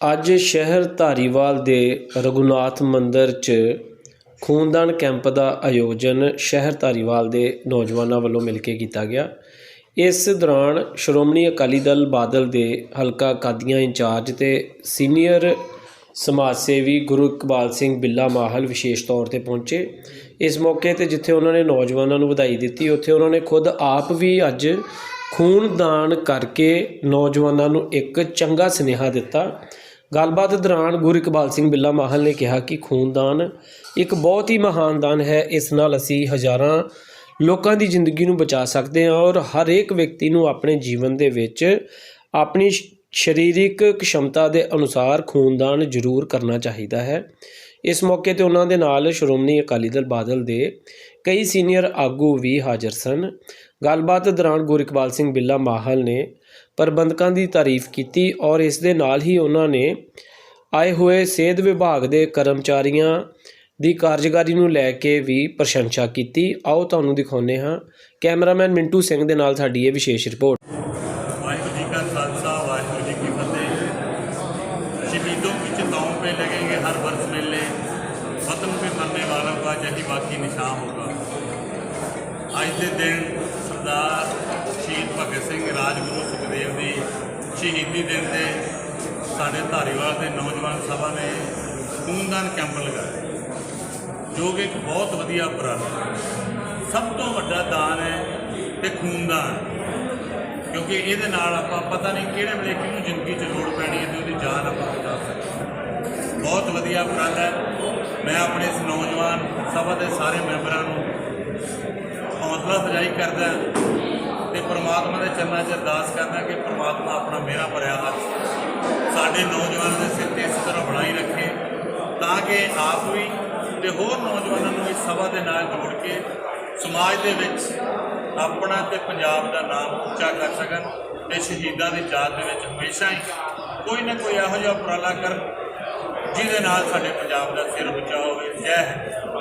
ਅੱਜ ਸ਼ਹਿਰ ਧਾਰੀਵਾਲ ਦੇ ਰਘੁਨਾਥ ਮੰਦਿਰ 'ਚ ਖੂਨਦਾਨ ਕੈਂਪ ਦਾ ਆਯੋਜਨ ਸ਼ਹਿਰ ਧਾਰੀਵਾਲ ਦੇ ਨੌਜਵਾਨਾਂ ਵੱਲੋਂ ਮਿਲ ਕੇ ਕੀਤਾ ਗਿਆ। ਇਸ ਦੌਰਾਨ ਸ਼੍ਰੋਮਣੀ ਅਕਾਲੀ ਦਲ ਬਾਦਲ ਦੇ ਹਲਕਾ ਕਾਦੀਆਂ ਇੰਚਾਰਜ ਤੇ ਸੀਨੀਅਰ ਸਮਾਜ ਸੇਵੀ ਗੁਰੂ ਇਕਬਾਲ ਸਿੰਘ ਬਿੱਲਾ ਮਾਹਲ ਵਿਸ਼ੇਸ਼ ਤੌਰ ਤੇ ਪਹੁੰਚੇ। ਇਸ ਮੌਕੇ ਤੇ ਜਿੱਥੇ ਉਹਨਾਂ ਨੇ ਨੌਜਵਾਨਾਂ ਨੂੰ ਵਧਾਈ ਦਿੱਤੀ, ਉੱਥੇ ਉਹਨਾਂ ਨੇ ਖੁਦ ਆਪ ਵੀ ਅੱਜ ਖੂਨਦਾਨ ਕਰਕੇ ਨੌਜਵਾਨਾਂ ਨੂੰ ਇੱਕ ਚੰਗਾ ਸੁਨੇਹਾ ਦਿੱਤਾ। ਗੱਲਬਾਤ ਦੌਰਾਨ ਗੁਰ ਇਕਬਾਲ ਸਿੰਘ ਬਿੱਲਾ ਮਾਹਲ ਨੇ ਕਿਹਾ ਕਿ ਖੂਨਦਾਨ ਇੱਕ ਬਹੁਤ ਹੀ ਮਹਾਨ ਦਾਨ ਹੈ। ਇਸ ਨਾਲ ਅਸੀਂ ਹਜ਼ਾਰਾਂ ਲੋਕਾਂ ਦੀ ਜ਼ਿੰਦਗੀ ਨੂੰ ਬਚਾ ਸਕਦੇ ਹਾਂ ਔਰ ਹਰੇਕ ਵਿਅਕਤੀ ਨੂੰ ਆਪਣੇ ਜੀਵਨ ਦੇ ਵਿੱਚ ਆਪਣੀ ਸਰੀਰਿਕ ਕਸ਼ਮਤਾ ਦੇ ਅਨੁਸਾਰ ਖੂਨਦਾਨ ਜ਼ਰੂਰ ਕਰਨਾ ਚਾਹੀਦਾ ਹੈ। ਇਸ ਮੌਕੇ ਤੇ ਉਹਨਾਂ ਦੇ ਨਾਲ ਸ਼੍ਰੋਮਣੀ ਅਕਾਲੀ ਦਲ ਬਾਦਲ ਦੇ ਕਈ ਸੀਨੀਅਰ ਆਗੂ ਵੀ ਹਾਜ਼ਰ ਸਨ। ਗੱਲਬਾਤ ਦੌਰਾਨ ਗੁਰਿਕਬਾਲ ਸਿੰਘ ਬਿੱਲਾ ਮਾਹਲ ਨੇ ਪ੍ਰਬੰਧਕਾਂ ਦੀ ਤਾਰੀਫ ਕੀਤੀ ਔਰ ਇਸ ਦੇ ਨਾਲ ਹੀ ਉਹਨਾਂ ਨੇ ਆਏ ਹੋਏ ਸਿਹਤ ਵਿਭਾਗ ਦੇ ਕਰਮਚਾਰੀਆਂ ਦੀ ਕਾਰਜਕਾਰੀ ਨੂੰ ਲੈ ਕੇ ਵੀ ਪ੍ਰਸ਼ੰਸਾ ਕੀਤੀ। ਆਓ ਤੁਹਾਨੂੰ ਦਿਖਾਉਂਦੇ ਹਾਂ। ਕੈਮਰਾਮੈਨ ਮਿੰਟੂ ਸਿੰਘ ਦੇ ਨਾਲ ਸਾਡੀ ਇਹ ਵਿਸ਼ੇਸ਼ ਰਿਪੋਰਟ। ਵਾਹਿਗੁਰੂ ਜੀ ਕਾ ਖਾਲਸਾ, ਵਾਹਿਗੁਰੂ ਜੀ ਕੀ ਫਤਿਹ। ਵਿੱਚ ਬਾਕੀ ਨਿਸ਼ਾਨ ਹੋਗਾ। ਅੱਜ ਦੇ ਦਿਨ ਸਰਦਾਰ ਸ਼ਹੀਦ ਭਗਤ ਸਿੰਘ ਰਾਜਗੁਰੂ ਸੁਖਦੇਵ ਦੀ ਸ਼ਹੀਦੀ ਦਿਨ ਤੇ ਸਾਡੇ ਧਾਰੀਵਾਲ ਦੇ ਨੌਜਵਾਨ ਸਭਾ ਨੇ ਖੂਨਦਾਨ ਕੈਂਪ ਲਗਾਇਆ, ਜੋ ਕਿ ਇੱਕ ਬਹੁਤ ਵਧੀਆ ਉਪਰਾਲਾ ਸਭ ਤੋਂ ਵੱਡਾ ਦਾਨ ਹੈ ਤੇ ਖੂਨਦਾਨ, ਕਿਉਂਕਿ ਇਹਦੇ ਨਾਲ ਆਪਾਂ ਪਤਾ ਨਹੀਂ ਕਿਹੜੇ ਵੇਲੇ ਕਿਹਨੂੰ ਜ਼ਿੰਦਗੀ 'ਚ ਲੋੜ ਪੈਣੀ ਹੈ ਤੇ ਉਹਦੀ ਜਾਨ ਆਪਾਂ ਬਚਾ ਸਕਦੇ ਹਾਂ। ਬਹੁਤ ਵਧੀਆ ਉਪਰਾਲਾ ਹੈ ਮੈਂ ਆਪਣੇ ਇਸ ਨੌਜਵਾਨ ਸਭਾ ਦੇ ਸਾਰੇ ਮੈਂਬਰਾਂ ਨੂੰ ਹੌਸਲਾ ਅਫਜ਼ਾਈ ਕਰਦਾ ਪ੍ਰਮਾਤਮਾ ਦੇ ਚਰਨਾਂ 'ਚ ਅਰਦਾਸ ਕਰਦਾ ਕਿ ਪ੍ਰਮਾਤਮਾ ਆਪਣਾ ਮੇਰਾ ਭਰਿਆ ਹੱਥ ਸਾਡੇ ਨੌਜਵਾਨਾਂ ਦੇ ਸਿਰ ਤੇ ਇਸ ਤਰ੍ਹਾਂ ਬਣਾਈ ਰੱਖੇ ਤਾਂ ਕਿ ਆਪ ਵੀ ਤੇ ਹੋਰ ਨੌਜਵਾਨਾਂ ਨੂੰ ਇਸ ਸਭਾ ਦੇ ਨਾਲ ਜੋੜ ਕੇ ਸਮਾਜ ਦੇ ਵਿੱਚ ਆਪਣਾ ਤੇ ਪੰਜਾਬ ਦਾ ਨਾਮ ਉੱਚਾ ਕਰ ਸਕਣ ਤੇ ਸ਼ਹੀਦਾਂ ਦੀ ਯਾਦ ਦੇ ਵਿੱਚ ਹਮੇਸ਼ਾ ਹੀ ਕੋਈ ਨਾ ਕੋਈ ਇਹੋ ਜਿਹਾ ਉਪਰਾਲਾ ਕਰਨ ਜਿਹਦੇ ਨਾਲ ਸਾਡੇ ਪੰਜਾਬ ਦਾ ਸਿਰ ਉੱਚਾ ਹੋਵੇ। ਜੈ ਹਿੰਦ।